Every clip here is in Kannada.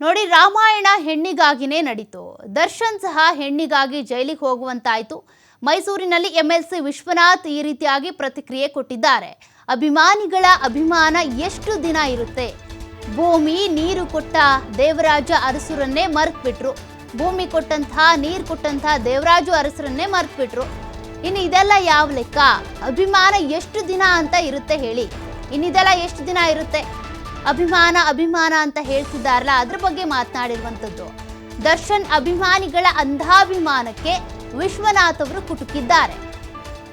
ನೋಡಿ, ರಾಮಾಯಣ ಹೆಣ್ಣಿಗಾಗಿನೇ ನಡೀತು. ದರ್ಶನ್ ಸಹ ಹೆಣ್ಣಿಗಾಗಿ ಜೈಲಿಗೆ ಹೋಗುವಂತಾಯಿತು. ಮೈಸೂರಿನಲ್ಲಿ ಎಂಎಲ್ಸಿ ವಿಶ್ವನಾಥ್ ಈ ರೀತಿಯಾಗಿ ಪ್ರತಿಕ್ರಿಯೆ ಕೊಟ್ಟಿದ್ದಾರೆ. ಅಭಿಮಾನಿಗಳ ಅಭಿಮಾನ ಎಷ್ಟು ದಿನ ಇರುತ್ತೆ? ಭೂಮಿ ನೀರು ಕೊಟ್ಟ ದೇವರಾಜ ಅರಸುರನ್ನೇ ಮರೆತ್ಬಿಟ್ರು. ಭೂಮಿ ಕೊಟ್ಟಂತಹ, ನೀರು ಕೊಟ್ಟಂತಹ ದೇವರಾಜು ಅರಸರನ್ನೇ ಮರೆತ್ಬಿಟ್ರು. ಇನ್ನು ಇದೆಲ್ಲ ಯಾವ ಲೆಕ್ಕ? ಅಭಿಮಾನ ಎಷ್ಟು ದಿನ ಅಂತ ಇರುತ್ತೆ ಹೇಳಿ. ಇನ್ನಿದೆಲ್ಲ ಎಷ್ಟು ದಿನ ಇರುತ್ತೆ? ಅಭಿಮಾನ ಅಭಿಮಾನ ಅಂತ ಹೇಳ್ತಿದ್ದಾರಲ್ಲ, ಅದ್ರ ಬಗ್ಗೆ ಮಾತನಾಡಿರುವಂಥದ್ದು. ದರ್ಶನ್ ಅಭಿಮಾನಿಗಳ ಅಂಧಾಭಿಮಾನಕ್ಕೆ ವಿಶ್ವನಾಥ್ ಅವರು ಕುಟುಕಿದ್ದಾರೆ.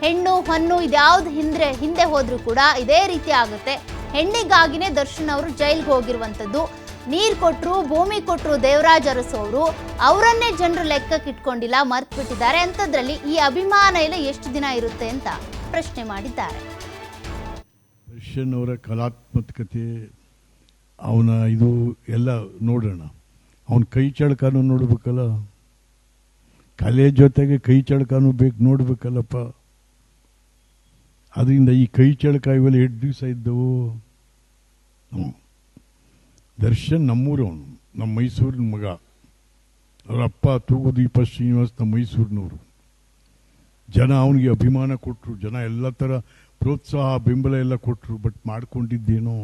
ಹೆಣ್ಣು ಹೊನ್ನು ಇದ್ಯಾವ್ದು ಹಿಂದೆ ಹಿಂದೆ ಹೋದ್ರೂ ಕೂಡ ಇದೇ ರೀತಿ ಆಗುತ್ತೆ. ಹೆಣ್ಣಿಗಾಗಿನೇ ದರ್ಶನ್ ಅವರು ಜೈಲ್ಗೆ ಹೋಗಿರುವಂಥದ್ದು. ನೀರು ಕೊಟ್ಟರು ಭೂಮಿ ಕೊಟ್ಟರು ದೇವರಾಜ್ ಅರಸು ಅವರು, ಅವರನ್ನೇ ಜನರು ಲೆಕ್ಕಕ್ಕೆ ಇಟ್ಕೊಂಡಿಲ್ಲ ಮರ್ತು ಬಿಟ್ಟಿದ್ದಾರೆ ಅಂಥದ್ರಲ್ಲಿ ಈ ಅಭಿಮಾನ ಎಲ್ಲ ಎಷ್ಟು ದಿನ ಇರುತ್ತೆ ಅಂತ ಪ್ರಶ್ನೆ ಮಾಡಿದ್ದಾರೆ. ದರ್ಶನ್ ಅವರ ಕಲಾತ್ಮಕತೆ ಅವನ ಇದು ಎಲ್ಲ ನೋಡೋಣ. ಅವನ ಕೈ ಚಳಕನೂ ನೋಡ್ಬೇಕಲ್ಲ? ಕಲೆ ಜೊತೆಗೆ ಕೈ ಚಳಕನೂ ಬೇಕು, ನೋಡ್ಬೇಕಲ್ಲಪ್ಪ. ಅದರಿಂದ ಈ ಕೈ ಚಳಕ ಇವೆಲ್ಲ ಎಷ್ಟು ದಿವಸ ಇದ್ದವು. ದರ್ಶನ್ ನಮ್ಮೂರವನು ನಮ್ಮ ಮೈಸೂರಿನ ಮಗ. ಅವರ ಅಪ್ಪ ತೂಗುದೀಪ ಶ್ರೀನಿವಾಸ್ ನಮ್ಮ ಮೈಸೂರಿನವರು. ಜನ ಅವನಿಗೆ ಅಭಿಮಾನ ಕೊಟ್ಟರು ಜನ ಎಲ್ಲ ಥರ ಪ್ರೋತ್ಸಾಹ, ಬೆಂಬಲ ಎಲ್ಲ ಕೊಟ್ಟರು ಬಟ್ ಮಾಡ್ಕೊಂಡಿದ್ದೇನೋ?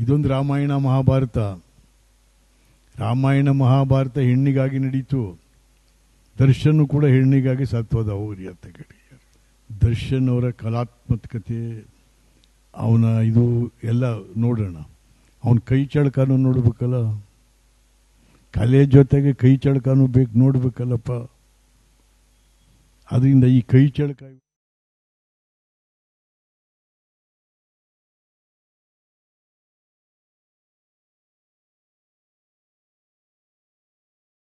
ಇದೊಂದು ರಾಮಾಯಣ ಮಹಾಭಾರತ. ರಾಮಾಯಣ ಮಹಾಭಾರತ ಹೆಣ್ಣಿಗಾಗಿ ನಡೀತು. ದರ್ಶನ್ ಕೂಡ ಹೆಣ್ಣಿಗಾಗಿ ಸತ್ವದ ಹೋಗ್ರಿ ಅಂತ ಕಡೆ. ದರ್ಶನ್ ಅವರ ಕಲಾತ್ಮಕತೆ, ಅವನ ಇದು ಎಲ್ಲ ನೋಡೋಣ. ಅವನ ಕೈ ಚಳಕನೂ ನೋಡ್ಬೇಕಲ್ಲ. ಕಲೆ ಜೊತೆಗೆ ಕೈ ಚಳಕನೂ ಬೇಕು, ನೋಡ್ಬೇಕಲ್ಲಪ್ಪ. ಅದರಿಂದ ಈ ಕೈ ಚಳಕ